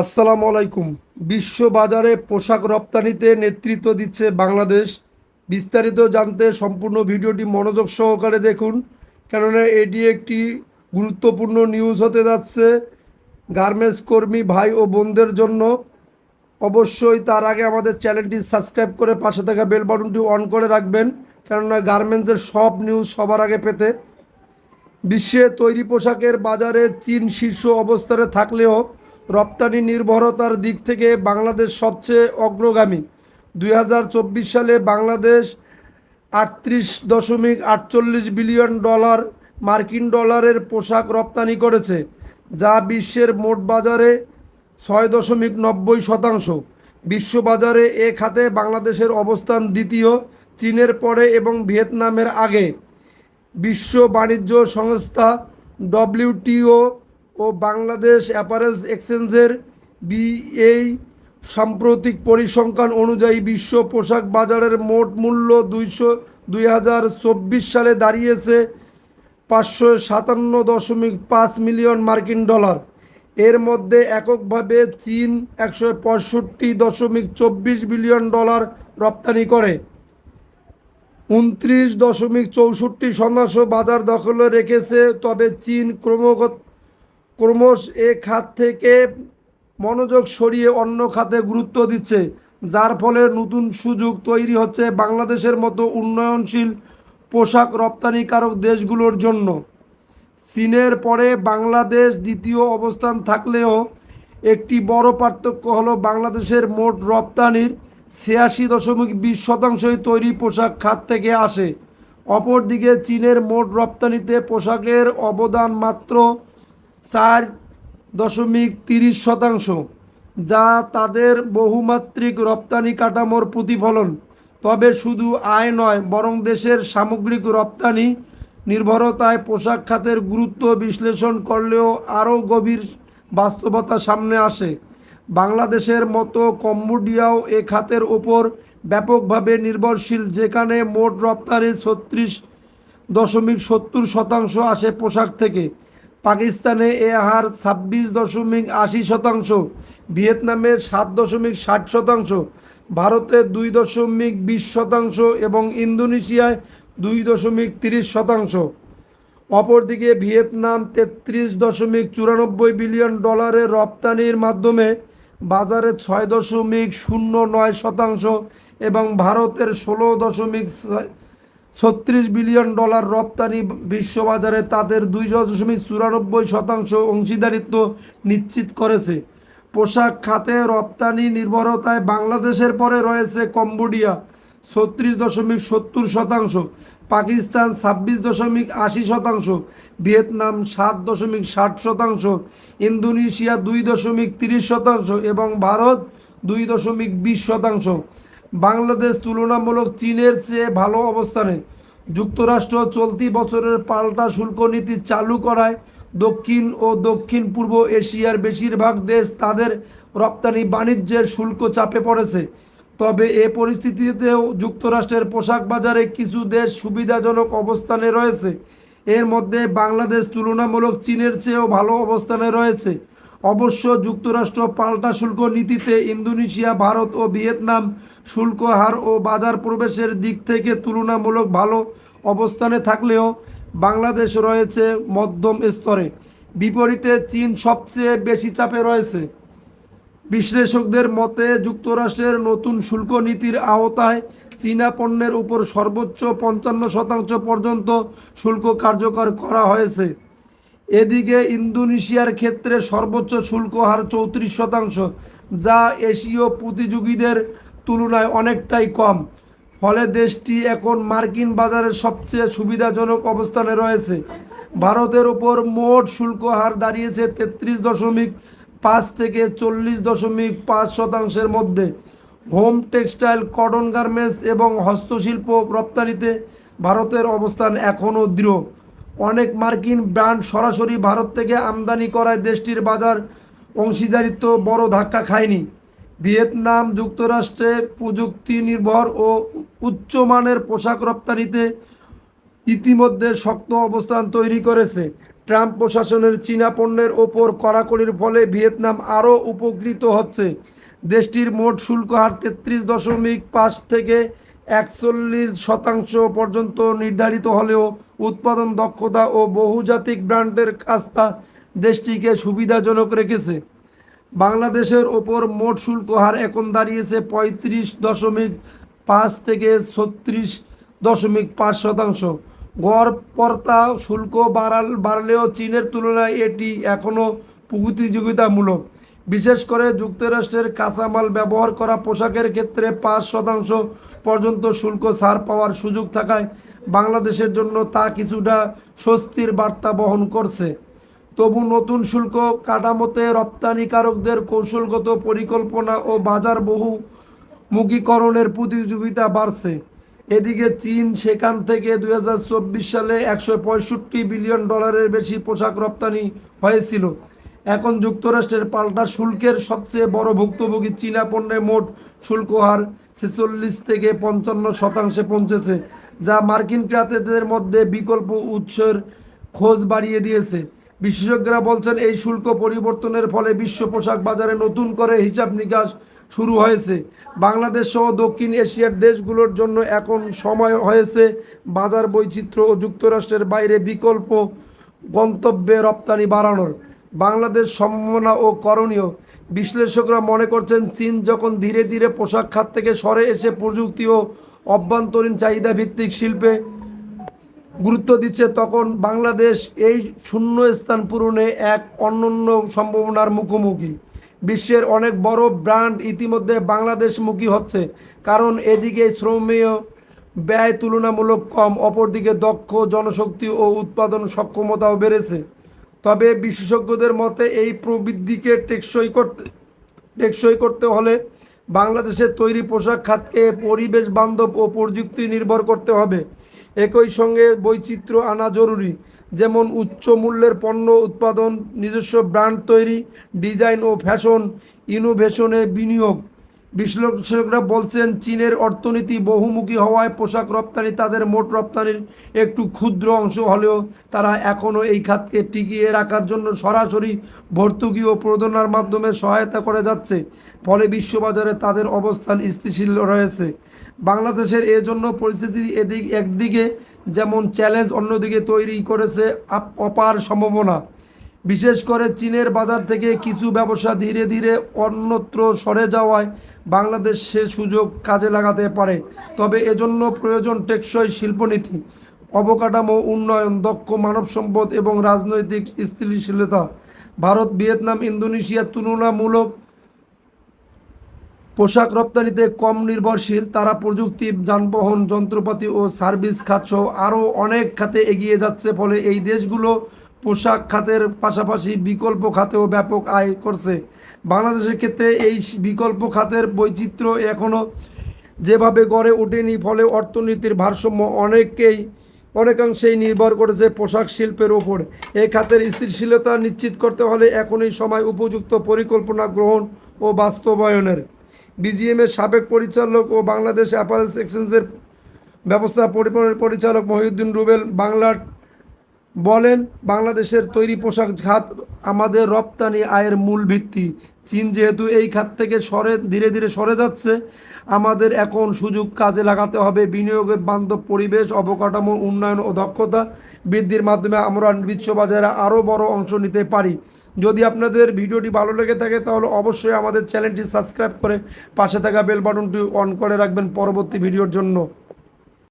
আসসালামু আলাইকুম। বিশ্ব বাজারে পোশাক রপ্তানিতে নেতৃত্ব দিচ্ছে বাংলাদেশ। বিস্তারিত জানতে সম্পূর্ণ ভিডিওটি মনোযোগ সহকারে দেখুন, কেননা এটি একটি গুরুত্বপূর্ণ নিউজ হতে যাচ্ছে গার্মেন্টস কর্মী ভাই ও বোনদের জন্য। অবশ্যই তার আগে আমাদের চ্যানেলটি সাবস্ক্রাইব করে পাশে থাকা বেল বাটনটি অন করে রাখবেন, কেননা গার্মেন্টসের সব নিউজ সবার আগে পেতে। বিশ্বে তৈরি পোশাকের বাজারে চীন শীর্ষ অবস্থানে থাকলেও রপ্তানি নির্ভরতার দিক থেকে বাংলাদেশ সবচেয়ে অগ্রগামী। দুই হাজার চব্বিশ সালে বাংলাদেশ আটত্রিশ দশমিক আটচল্লিশ বিলিয়ন ডলার মার্কিন ডলারের পোশাক রপ্তানি করেছে, যা বিশ্বের মোট বাজারে ছয় দশমিক নব্বই শতাংশ। বিশ্ববাজারে এ খাতে বাংলাদেশের অবস্থান দ্বিতীয়, চীনের পরে এবং ভিয়েতনামের আগে। বিশ্ব বাণিজ্য সংস্থা ডব্লিউটিও ও বাংলাদেশ অ্যাপারেলস এক্সচেঞ্জের বিএই সাম্প্রতিক পরিসংখ্যান অনুযায়ী বিশ্ব পোশাক বাজারের মোট মূল্য দুইশো, দুই সালে দাঁড়িয়েছে পাঁচশো সাতান্ন দশমিক পাঁচ মিলিয়ন মার্কিন ডলার। এর মধ্যে এককভাবে চীন একশো পঁয়ষট্টি দশমিক চব্বিশ বিলিয়ন ডলার রপ্তানি করে। উনত্রিশ দশমিক চৌষট্টি শতাংশ বাজার দখলে রেখেছে, তবে চীন ক্রমগত ক্রমশ এ খাত থেকে মনোযোগ সরিয়ে অন্য খাতে গুরুত্ব দিচ্ছে, যার ফলে নতুন সুযোগ তৈরি হচ্ছে বাংলাদেশের মতো উন্নয়নশীল পোশাক রপ্তানিকারক দেশগুলোর জন্য। চীনের পরে বাংলাদেশ দ্বিতীয় অবস্থান থাকলেও একটি বড় পার্থক্য হলো বাংলাদেশের মোট রপ্তানির ছিয়াশি দশমিক বিশ শতাংশই তৈরি পোশাক খাত থেকে আসে। অপরদিকে চীনের মোট রপ্তানিতে পোশাকের অবদান মাত্র চার দশমিক তিরিশ শতাংশ, যা তাদের বহুমাত্রিক রপ্তানি কাঠামোর প্রতিফলন। তবে শুধু আয় নয়, বরং দেশের সামগ্রিক রপ্তানি নির্ভরতায় পোশাক খাতের গুরুত্ব বিশ্লেষণ করলেও আরও গভীর বাস্তবতা সামনে আসে। বাংলাদেশের মতো কম্বোডিয়াও এ খাতের ওপর ব্যাপকভাবে নির্ভরশীল, যেখানে মোট রপ্তানি ছত্রিশ দশমিক সত্তর শতাংশ আসে পোশাক থেকে। পাকিস্তানে এ হার ছাব্বিশ দশমিক আশি শতাংশ ভিয়েতনামে সাত দশমিক ষাট শতাংশ, ভারতে দুই দশমিক বিশ শতাংশ এবং ইন্দোনেশিয়ায় দুই দশমিক তিরিশ শতাংশ। অপরদিকে ভিয়েতনাম তেত্রিশ দশমিক চুরানব্বই বিলিয়ন ডলারের রপ্তানির মাধ্যমে বাজারে ছয় দশমিক শূন্য নয় শতাংশ এবং ভারতের ষোলো দশমিক ছত্রিশ বিলিয়ন ডলার রপ্তানি বিশ্ববাজারে তাদের দুই দশমিক চুরানব্বই শতাংশ অংশীদারিত্ব নিশ্চিত করেছে। পোশাক খাতে রপ্তানি নির্ভরতায় বাংলাদেশের পরে রয়েছে কম্বোডিয়া, ছত্রিশ দশমিক সত্তর শতাংশ, পাকিস্তান ছাব্বিশ দশমিক আশি শতাংশ, ভিয়েতনাম সাত দশমিক ষাট শতাংশ, ইন্দোনেশিয়া দুই দশমিক তিরিশ শতাংশ এবং ভারত দুই দশমিক বিশ শতাংশ। বাংলাদেশ তুলনামূলক চীনের চেয়ে ভালো অবস্থানে। যুক্তরাষ্ট্র চলতি বছরের পাল্টা শুল্ক নীতি চালু করায় দক্ষিণ ও দক্ষিণ পূর্ব এশিয়ার বেশিরভাগ দেশ তাদের রপ্তানি বাণিজ্যের শুল্ক চাপে পড়েছে। তবে এ পরিস্থিতিতেও যুক্তরাষ্ট্রের পোশাক বাজারে কিছু দেশ সুবিধাজনক অবস্থানে রয়েছে। এর মধ্যে বাংলাদেশ তুলনামূলক চীনের চেয়েও ভালো অবস্থানে রয়েছে। অবশ্য যুক্তরাষ্ট্র পাল্টা শুল্ক নীতিতে ইন্দোনেশিয়া, ভারত ও ভিয়েতনাম শুল্ক হার ও বাজার প্রবেশের দিক থেকে তুলনামূলক ভালো অবস্থানে থাকলেও বাংলাদেশ রয়েছে মধ্যম স্তরে। বিপরীতে চীন সবচেয়ে বেশি চাপে রয়েছে। বিশ্লেষকদের মতে, যুক্তরাষ্ট্রের নতুন শুল্ক নীতির আওতায় চীনা পণ্যের উপর সর্বোচ্চ পঞ্চান্ন শতাংশ পর্যন্ত শুল্ক কার্যকর করা হয়েছে। এদিকে ইন্দোনেশিয়ার ক্ষেত্রে সর্বোচ্চ শুল্ক হার চৌত্রিশ শতাংশ, যা এশীয় প্রতিযোগীদের তুলনায় অনেকটাই কম। ফলে দেশটি এখন মার্কিন বাজারের সবচেয়ে সুবিধাজনক অবস্থানে রয়েছে। ভারতের ওপর মোট শুল্ক হার দাঁড়িয়েছে তেত্রিশ দশমিক পাঁচ থেকে চল্লিশ দশমিক পাঁচ শতাংশের মধ্যে। হোম টেক্সটাইল, কটন গার্মেন্টস এবং হস্তশিল্প রপ্তানিতে ভারতের অবস্থান এখনও দৃঢ়। অনেক মার্কিন ব্র্যান্ড সরাসরি ভারত থেকে আমদানি করায় দেশটির বাজার অংশীদারিত্ব বড় ধাক্কা খায়নি। ভিয়েতনাম যুক্তরাষ্ট্রে প্রযুক্তি নির্ভর ও উচ্চমানের পোশাক রপ্তানিতে ইতিমধ্যে শক্ত অবস্থান তৈরি করেছে। ট্রাম্প প্রশাসনের চীনা পণ্যের ওপর কড়াকড়ির ফলে ভিয়েতনাম আরও উপকৃত হচ্ছে। দেশটির মোট শুল্ক হার তেত্রিশ দশমিক পাঁচ থেকে একচল্লিশ শতাংশ পর্যন্ত নির্ধারিত হলেও উৎপাদন দক্ষতা ও বহুজাতিক ব্র্যান্ডের কাস্তা দেশটিকে সুবিধাজনক রেখেছে। বাংলাদেশের ওপর মোট শুল্ক হার এখন দাঁড়িয়েছে পঁয়ত্রিশ দশমিক পাঁচ থেকে ছত্রিশ দশমিক পাঁচ শতাংশ। গড় পর্তা শুল্ক বাড়াল বাড়লেও চীনের তুলনায় এটি এখনও প্রতিযোগিতামূলক। বিশেষ করে যুক্তরাষ্ট্রের কাঁচামাল ব্যবহার করা পোশাকের ক্ষেত্রে পাঁচ শতাংশ পর্যন্ত শুল্ক, ছাড় পাওয়ার সুযোগ থাকায় বাংলাদেশের জন্য তা কিছুটা স্বস্তির বার্তা বহন করছে। তবু নতুন শুল্ক কাঠামোতে রপ্তানিকারকদের কৌশলগত পরিকল্পনা ও বাজার বহু মুখীকরণের প্রতিযোগিতা বাড়ছে। এদিকে চীন সেখান থেকে দু হাজার চব্বিশ সালে একশো পঁয়ষট্টি বিলিয়ন ডলারের বেশি পোশাক রপ্তানি হয়েছিল। এখন যুক্তরাষ্ট্রের পাল্টা শুল্কের সবচেয়ে বড় ভুক্তভোগী চীনা পণ্যের মোট শুল্ক হার ছেচল্লিশ থেকে পঞ্চান্ন শতাংশে পৌঁছেছে, যা মার্কিন ক্রেতাদের মধ্যে বিকল্প উৎসের খোঁজ বাড়িয়ে দিয়েছে। বিশেষজ্ঞরা বলছেন, এই শুল্ক পরিবর্তনের ফলে বিশ্ব পোশাক বাজারে নতুন করে হিসাব নিকাশ শুরু হয়েছে। বাংলাদেশ সহ দক্ষিণ এশিয়ার দেশগুলোর জন্য এখন সময় হয়েছে বাজার বৈচিত্র্য ও যুক্তরাষ্ট্রের বাইরে বিকল্প গন্তব্যে রপ্তানি বাড়ানোর। বাংলাদেশ সম্ভাবনা ও করণীয়। বিশ্লেষকরা মনে করছেন, চীন যখন ধীরে ধীরে পোশাক খাত থেকে সরে এসে প্রযুক্তি ও অভ্যন্তরীণ চাহিদা ভিত্তিক শিল্পে গুরুত্ব দিচ্ছে, তখন বাংলাদেশ এই শূন্য স্থান পূরণে এক অনন্য সম্ভাবনার মুখোমুখি। বিশ্বের অনেক বড় ব্র্যান্ড ইতিমধ্যে বাংলাদেশমুখী হচ্ছে, কারণ এদিকে শ্রমীয় ব্যয় তুলনামূলক কম, অপরদিকে দক্ষ জনশক্তি ও উৎপাদন সক্ষমতাও বেড়েছে। তবে বিশেষজ্ঞদের মতে এই প্রবৃদ্ধিকে টেকসই করতে টেকসই করতে হলে বাংলাদেশের তৈরি পোশাক খাতকে পরিবেশ বান্ধব ও প্রযুক্তি নির্ভর করতে হবে। একই সঙ্গে বৈচিত্র্য আনা জরুরি, যেমন উচ্চ মূল্যের পণ্য উৎপাদন, নিজস্ব ব্র্যান্ড তৈরি, ডিজাইন ও ফ্যাশন, ইনোভেশনে বিনিয়োগ। বিশ্লেষকরা বলছেন, চীনের অর্থনীতি বহুমুখী হওয়ায় পোশাক রপ্তানি তাদের মোট রপ্তানির একটু ক্ষুদ্র অংশ হলেও তারা এখনও এই খাতকে টিকিয়ে রাখার জন্য সরাসরি ভর্তুকি ও প্রদানার মাধ্যমে সহায়তা করে যাচ্ছে। ফলে বিশ্ববাজারে তাদের অবস্থান স্থিতিশীল রয়েছে। বাংলাদেশের এজন্য পরিস্থিতি এদিক একদিকে যেমন চ্যালেঞ্জ, অন্যদিকে তৈরি করেছে অপার সম্ভাবনা। বিশেষ করে চীনের বাজার থেকে কিছু ব্যবসা ধীরে ধীরে অন্যত্র সরে যাওয়ায় বাংলাদেশ সে সুযোগ কাজে লাগাতে পারে। তবে এজন্য প্রয়োজন টেকসই শিল্পনীতি, অবকাঠামো উন্নয়ন, দক্ষ মানব সম্পদ এবং রাজনৈতিক স্থিতিশীলতা। ভারত, ভিয়েতনাম ইন্দোনেশিয়ার তুলনামূলক পোশাক রপ্তানিতে কম নির্ভরশীল। তারা প্রযুক্তি, যানবাহন, যন্ত্রপাতি ও সার্ভিস খাত সহ আরও অনেক খাতে এগিয়ে যাচ্ছে, ফলে এই দেশগুলো পোশাক খাতের পাশাপাশি বিকল্প খাতেও ব্যাপক আয় করছে। বাংলাদেশের ক্ষেত্রে এই বিকল্প খাতের বৈচিত্র্য এখনও যেভাবে গড়ে ওঠেনি, ফলে অর্থনীতির ভারসাম্য অনেককেই, অনেকাংশেই নির্ভর করেছে পোশাক শিল্পের ওপর। এই খাতের স্থিতিশীলতা নিশ্চিত করতে হলে এখনই সময় উপযুক্ত পরিকল্পনা গ্রহণ ও বাস্তবায়নের। বিজিএমের সাবেক পরিচালক ও বাংলাদেশ অ্যাপারেলস এক্সচেঞ্জের ব্যবস্থা পরিচালক মহিউদ্দিন রুবেল বাংলার বলেন, বাংলাদেশের তৈরি পোশাক খাত আমাদের রপ্তানি আয়ের মূল ভিত্তি। চীন যেহেতু এই খাত থেকে সরে, ধীরে ধীরে সরে যাচ্ছে, আমাদের এখন সুযোগ কাজে লাগাতে হবে বিনিয়োগের বান্ধব পরিবেশ, অবকাঠামো, উন্নয়ন ও দক্ষতা বৃদ্ধির মাধ্যমে আমরা বিশ্ববাজারে আরও বড় অংশ নিতে পারি। যদি আপনাদের ভিডিওটি ভালো লেগে থাকে, তাহলে অবশ্যই আমাদের চ্যানেলটি সাবস্ক্রাইব করে পাশে থাকা বেল বাটনটি অন করে রাখবেন পরবর্তী ভিডিওর জন্য।